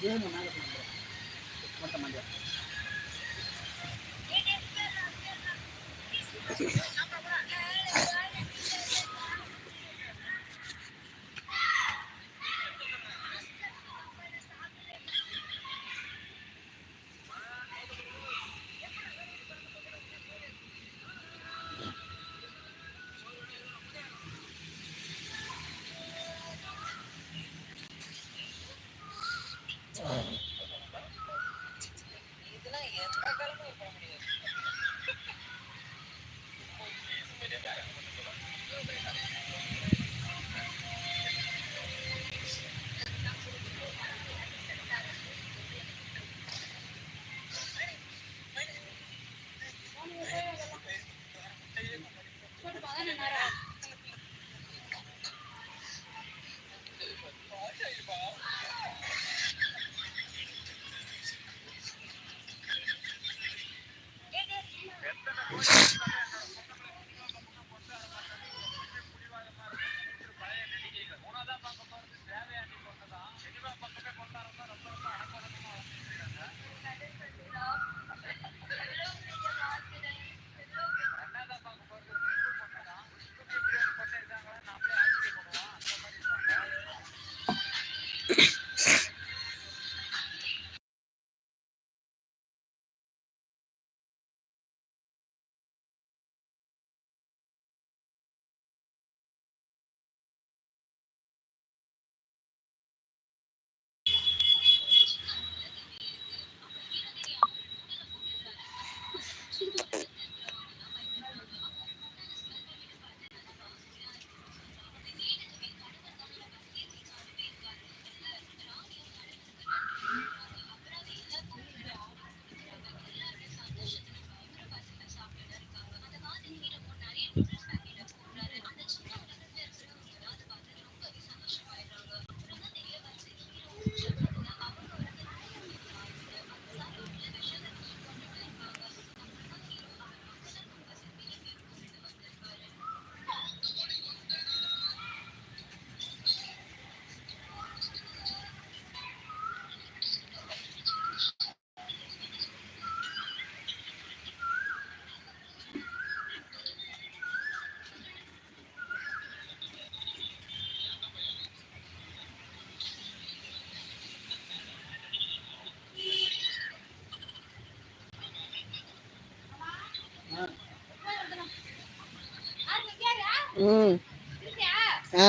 Dia yang. ம். ஆ.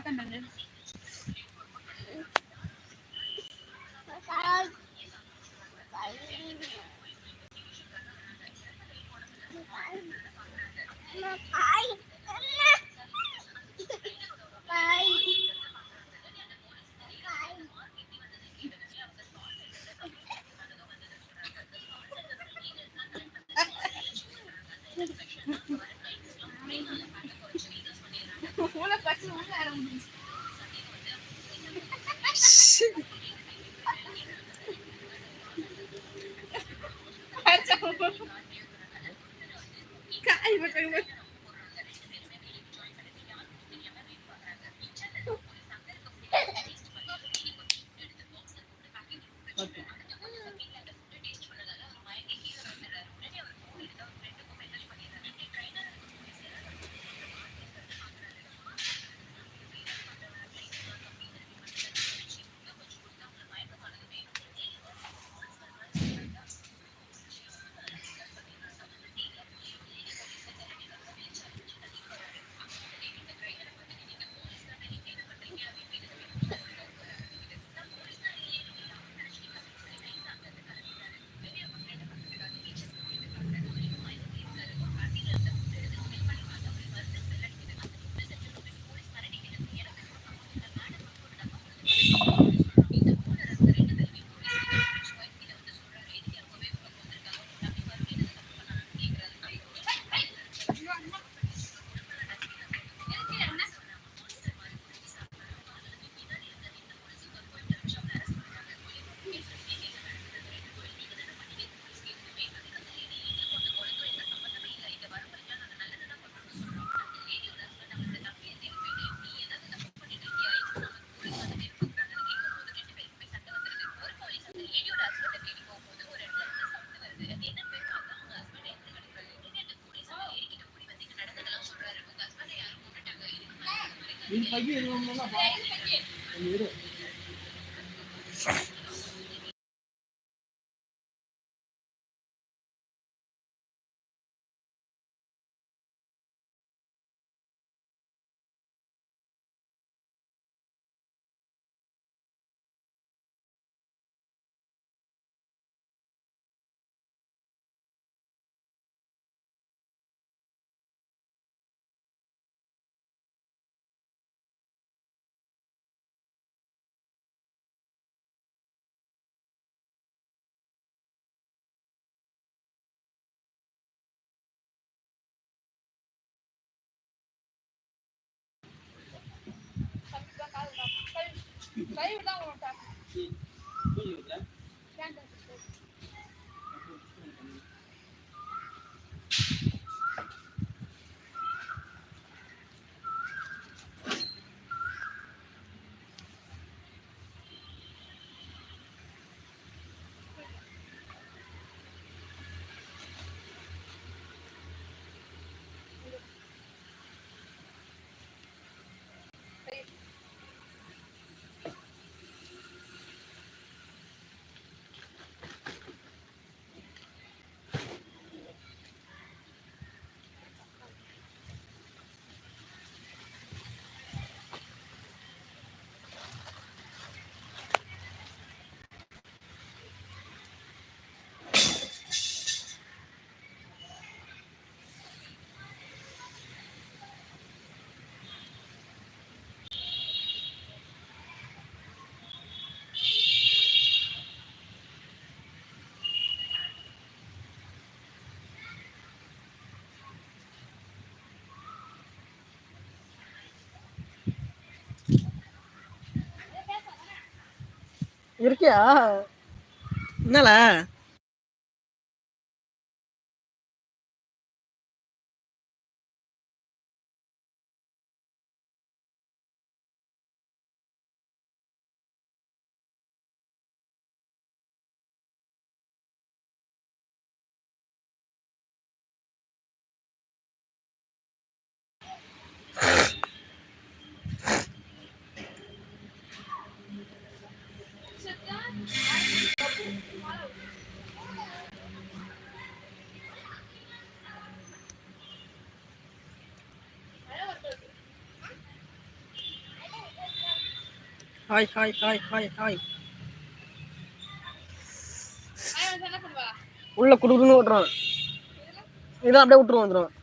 recommended Pagi, ini não makan apa? Pagi. 没有到我 da. இருக்கியா? என்னல? Hi hi hi hi hi உள்ள குடுக்குன்னு விட்டுருவான் இதான் அப்படியே விட்டுருவான்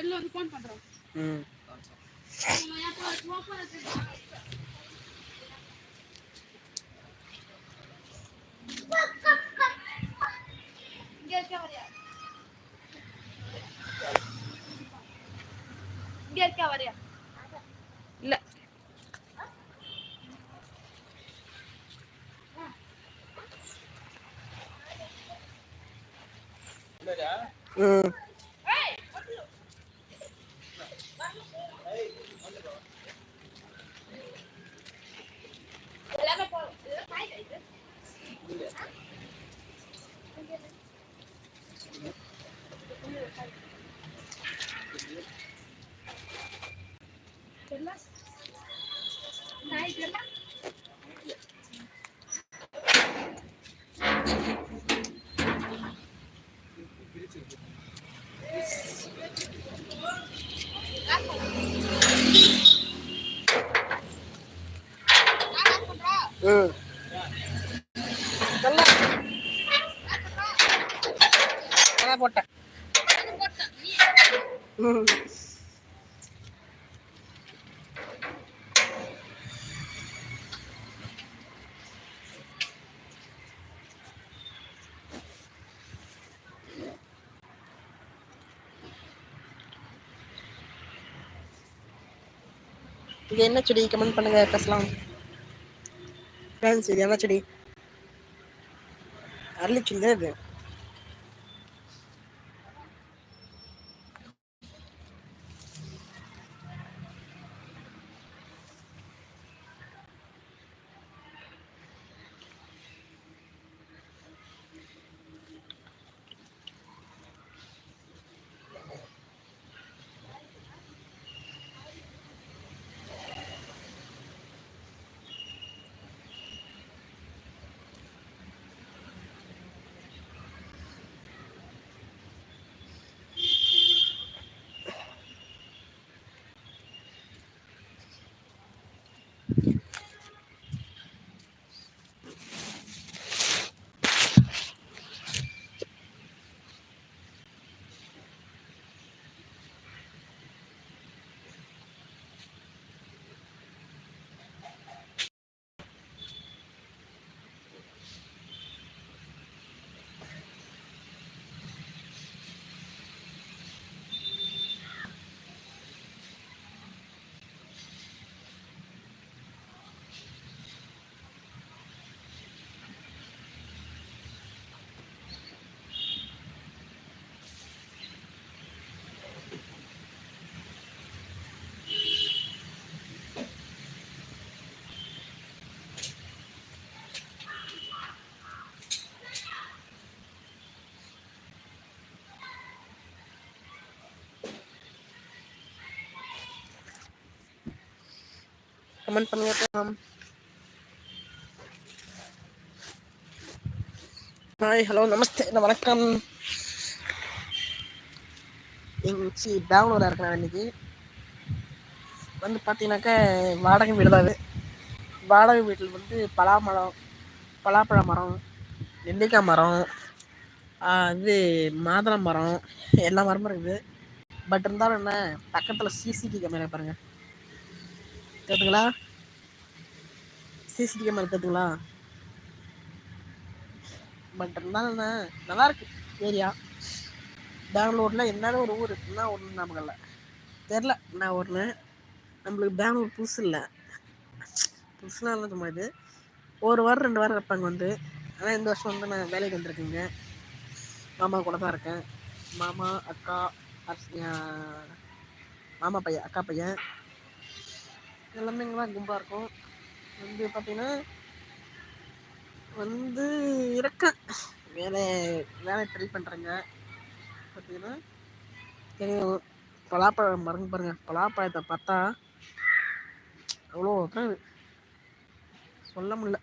வந்துடுவான் வந்து ஃபோன் பண்றோம். ம். இங்க இருக்க வரியா இல்ல ம் எல்லாமே போறோம் இதெல்லாம் காய் இது தெரியல காய் தெரியல ம் நல்லா நான் போட்டேன் ம் இது என்ன செடி? கமெண்ட் பண்ணுங்க பேசலாம். ஃப்ரெண்ட்ஸ் இது என்ன செடி? அரளிச்செடி தான் இது? கமெண்ட் பண்ணுங்க ஹாய் ஹலோ நமஸ்தே இந்த வணக்கம் எங்கச்சி பெங்களூரில் இருக்கேன் இன்னைக்கு வந்து பார்த்தீங்கன்னாக்கா வாடகை வீடு தான் இது வாடகை வீட்டில் வந்து பலாமரம் பலாப்பழ மரம் நெல்லிக்காய் மரம் இது மாதுளம் மரம் எல்லா மரமும் இருக்குது பட் இருந்தாலும் என்ன பக்கத்தில் சிசிடிவி கேமரா பாருங்கள் கேட்டுங்களா சிசிடி கேமரா கேட்டுங்களா பட் இருந்தாலும் நல்லா இருக்கு ஏரியா. பெங்களூர்ல என்னன்னு ஒரு ஊர் இருக்குன்னா ஒன்று நமக்கு இல்லை. தெரில நான் ஒன்று நம்மளுக்கு பெங்களூர் புதுசு இல்லை. புதுசுலாம் இல்லை சும்மா இது? ஒரு வாரம் ரெண்டு வாரம் இருப்பாங்க வந்து. ஆனால் இந்த வருஷம் வந்து நான் வேலைக்கு வந்திருக்கேங்க. மாமா கூட தான் இருக்கேன். மாமா அக்கா மாமா பையன் அக்கா பையன். எல்லாமே இங்கே தான் கும்பாக இருக்கும். வந்து பார்த்தீங்கன்னா வந்து இருக்கேன் வேலை வேலை ட்ரை பண்ணுறேங்க பார்த்தீங்கன்னா தெரியும். பலாப்பழம் மறந்து பாருங்கள் பலாப்பழத்தை பார்த்தா அவ்வளோ தான் சொல்ல முடியல.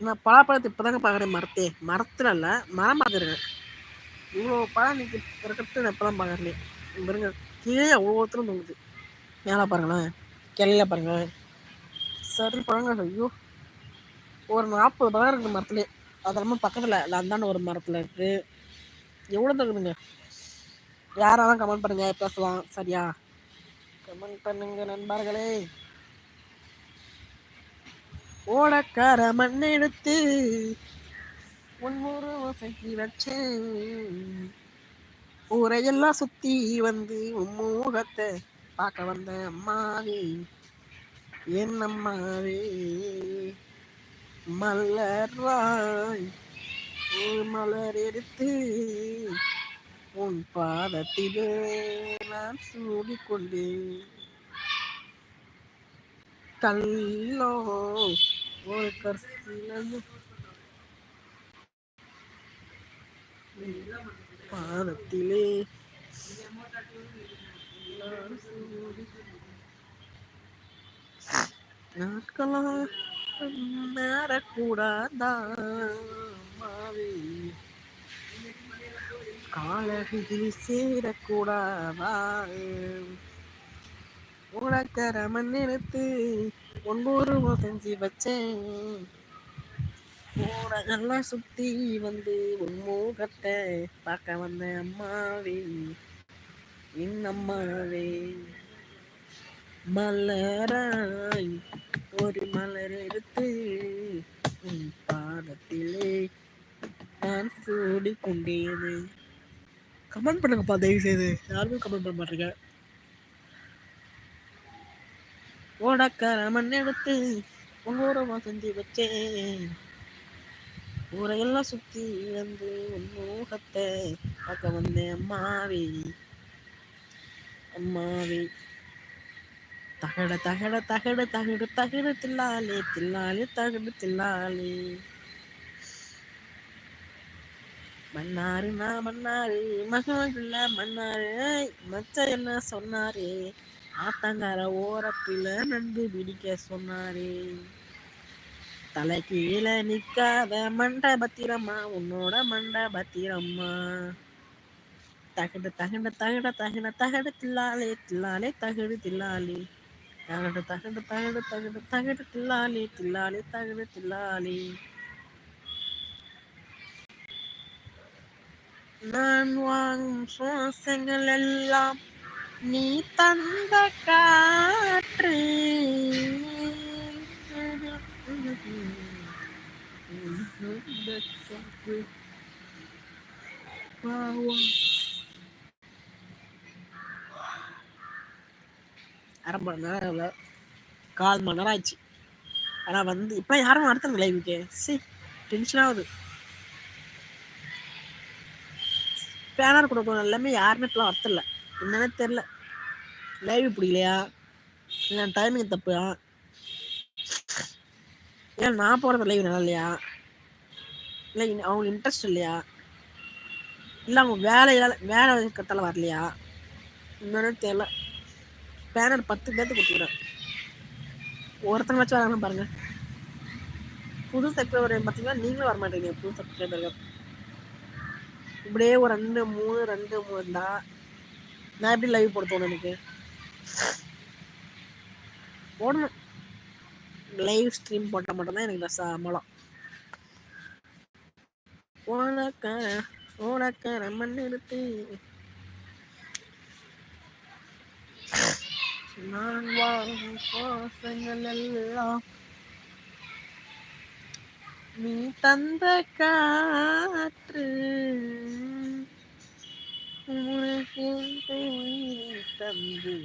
நான் பலாப்பழத்தை இப்போதாங்க பார்க்குறேன் மரத்தே. மரத்தில் இல்லை மரம் பார்த்துருக்கேன். இவ்வளோ பழம் இன்னைக்கு இருக்கிறது நான் இப்போ தான் பார்க்குறேன் பாருங்க கீழே அவ்வளோ ஒருத்தரும் தோணுது மேலே பாருங்களேன் கிளையில பாருங்களேன். சரி பழங்க ஐயோ. ஒரு நாற்பது பழம் இருக்குது மரத்துலேயே. அது பக்கத்தில் அந்தாண்ட ஒரு மரத்தில் இருக்குது எவ்வளோ தகுதுங்க யாராலும் கமெண்ட் பண்ணுங்க பேசலாம். சரியா? கமெண்ட் பண்ணுங்க நண்பர்களே. ஓடக்கார மண் எடுத்து ஒன்னொரு வசதி வச்சு ஊரையெல்லாம் சுத்தி வந்து உம்மூகத்தை பார்க்க வந்த அம்மாவே என் அம்மாவே மலர்வாய் ஒரு மலர் எடுத்து உன் பாதத்திலே நான் சூடிக்கொண்டேன். கல்லோ ஒரு கற்சிலையும் பாதத்திலே நாட்களா நேரக்கூடாதா மாவே காலகில் சேரக்கூடாதா உனக்கர மண் எடுத்து ஒன்பது செஞ்சு வச்சேன் ஊரெல்லாம் சுத்தி வந்து உன் மூகத்தை பார்க்க வந்த அம்மாவே இன்னம்மாவே. மலராய் ஒரு மலர் எடுத்து உன் பாதத்திலே நான் சூடி கொண்டேனே கமெண்ட் பண்ணுங்கப்பா தயவு செய்து யாருமே கமெண்ட் பண்ண மாட்டேங்க. ஓடக்கார மண் எடுத்து ஒவ்வொருமா செஞ்சு வச்சேன். ஊரையெல்லாம் சுற்றி வந்து உன் முகத்தை பார்க்க வந்தேன் அம்மாவே. அம்மாவே. தகட தகட தகட தகடு தகடு தில்லாலே தில்லாலே தகடு தில்லாலே மன்னாரு நான் மன்னாரு மகன்ல மன்னாரு மச்ச என்ன சொன்னாரு? ஆத்தங்கார ஓரப்பில நண்டு பிடிக்க சொன்னாரு. தலை கீழே நிக்காத மண்ட பத்திரம்மா உன்னோட மண்ட பத்திரம்மா தகடு தகட தகட தகட தகடு தில்லாலே தில்லாலே தகடு தில்லாலே தகடு தகடு தகடு தகடு தகடு தில்லாலே தில்லாலே தகடு தில்லாலே நான் வாங்கும் சுவாசங்கள் எல்லாம் நீ தந்த காற்று அரை மணி நேரம் இல்லை. கால் மணி நேரம் ஆயிடுச்சு. ஆனால் வந்து இப்போ யாரும் நடத்துங்க லைவுக்கு சி டென்ஷன் ஆகுது. பேனர் கொடுக்கணும். எல்லாமே யாருமே இப்பெல்லாம் வரத்தில்ல என்னன்னே தெரில லைவ் பிடிக்கலையா? இல்லை டைமிங் தப்பா? ஏன் நான் போகிறது லைவ் நல்லா இல்லையா? இல்லை இன்- அவங்களுக்கு இன்ட்ரெஸ்ட் இல்லையா? இல்லை அவங்க வேலையால வேலை இருக்கிறதால வரலையா? என்னன்னு தெரியல. பேனர் பத்து பேர்த்து கொடுத்துக்கிறேன் ஒருத்தங்க வச்சு வராங்க பாருங்க. புது சப்ஸ்கிரைபர் பார்த்தீங்கன்னா நீங்களும் வர மாட்டேங்க புது சப்ஸ்கிரைபர்கள் இப்படியே ஒரு ரெண்டு மூணு ரெண்டு மூணு தான் நான் எப்படி லைவ் போட தோணும் எனக்கு போடணும். லைவ் ஸ்ட்ரீம் போட்டால் மட்டும்தான் எனக்கு நான் சம்பளம் உனக்கார உனக்கார மண் எடுத்து நான் வாழும் சுவாசங்கள் எல்லாம் நீ தந்த காற்று உனக்கு உயிரை தந்து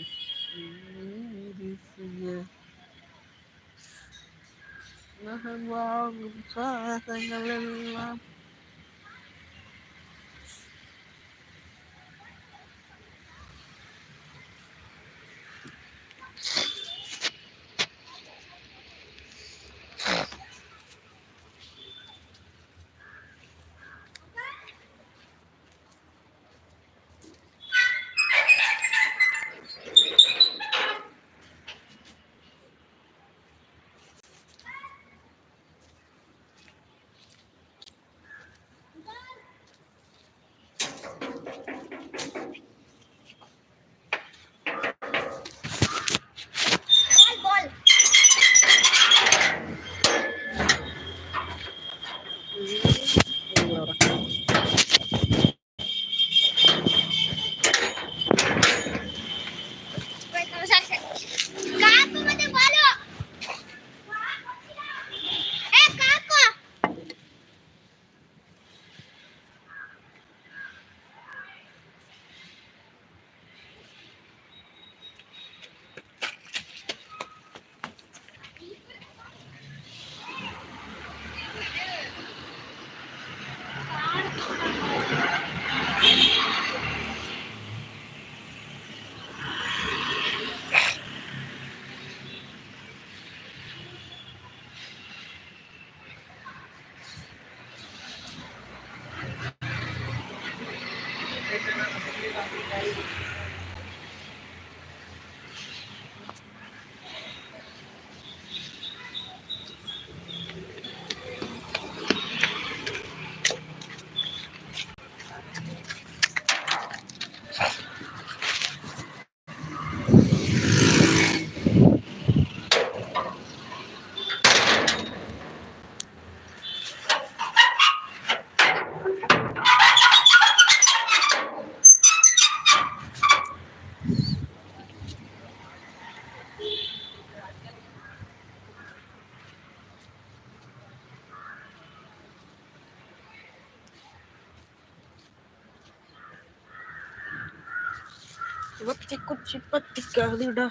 நீதி செய்ய நான் வாழும் சுவாசங்கள் எல்லாம் வத்தி குச்சி பத்திக்காதுடா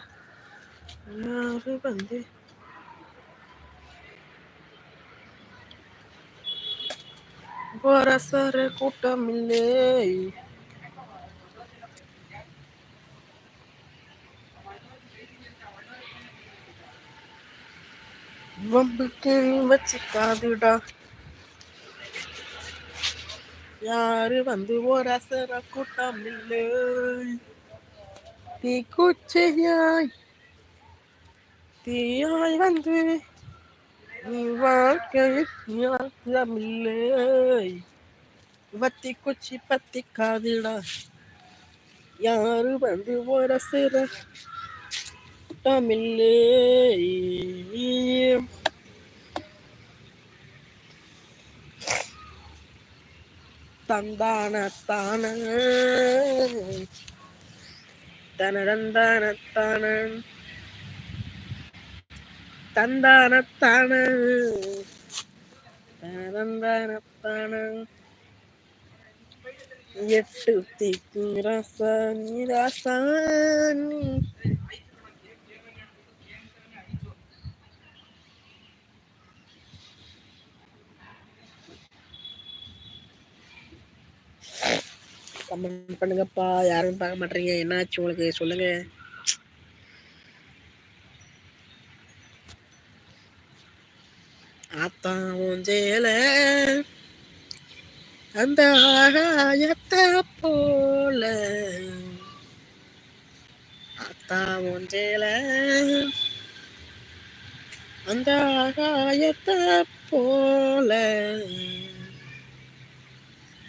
யாரு வந்து போரசர கூட்டம் இல்லை வம்புக்கு வச்சுக்காதுடா யாரு வந்து ஓரசர கூட்டம் இல்லை தீக்குச்சியாய் தீயாய் வந்து நீ வாழ்க்கையில் ஞாபகமில்லை வத்தி குச்சி பத்தி காதிடா யாரு வந்து ஒரு சிற தமிழே தந்தான தான தனதந்தான தந்தானத்தான. தனதந்தானத்தான. எட்டு திக்கு ரசானி ரசானி கமெண்ட் பண்ணுங்கப்பா. யாரும் பார்க்க மாட்டீங்க. என்னாச்சு உங்களுக்கு? சொல்லுங்க. ஆத்தாவும் ஊஞ்சேல அந்த ஆகாயத்தை போல. ஆத்தாவும் ஊஞ்சேல அந்த ஆகாயத்தை போல.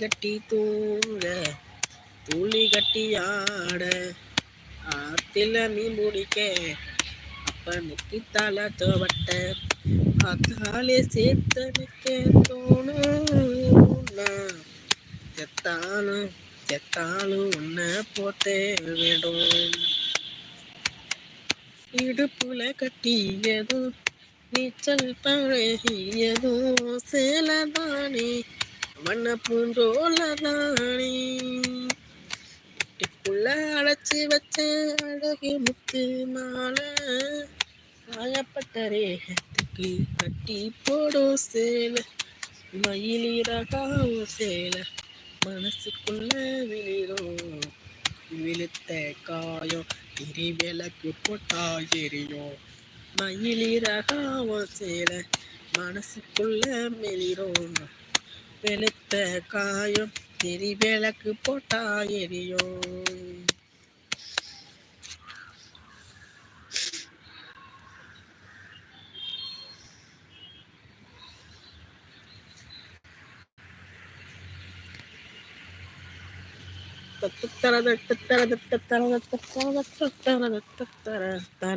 கட்டி தூங்க துளி கட்டி ஆட. ஆத்தில மீன் முடிக்க அப்பனுக்கு தலை தோவட்ட. அத்தாலே சேர்த்தனுக்கு தோணும்னா செத்தாலும் செத்தாலும் உன்னை போட்டே விடும். இடுப்புல கட்டியதும் நீச்சல் பழகியதும் சேலதானே மண்ண பூஞ்சோலதானே வீட்டுக்குள்ள அடைச்சி வச்ச அழகு முத்து மாலை. காயப்பட்ட ரேகத்துக்கு கட்டி போடும் சேலை. மயிலிறகாவும் சேலை. மனசுக்குள்ள விழிரும் விழுத்த காயம் திரி விளக்கு போட்டா எரியும். மயிலிறகாவும் சேலை. மனசுக்குள்ள மெலிரும். வெளுத்த காயம் திரி விளக்கு போட்டா எரியும் தர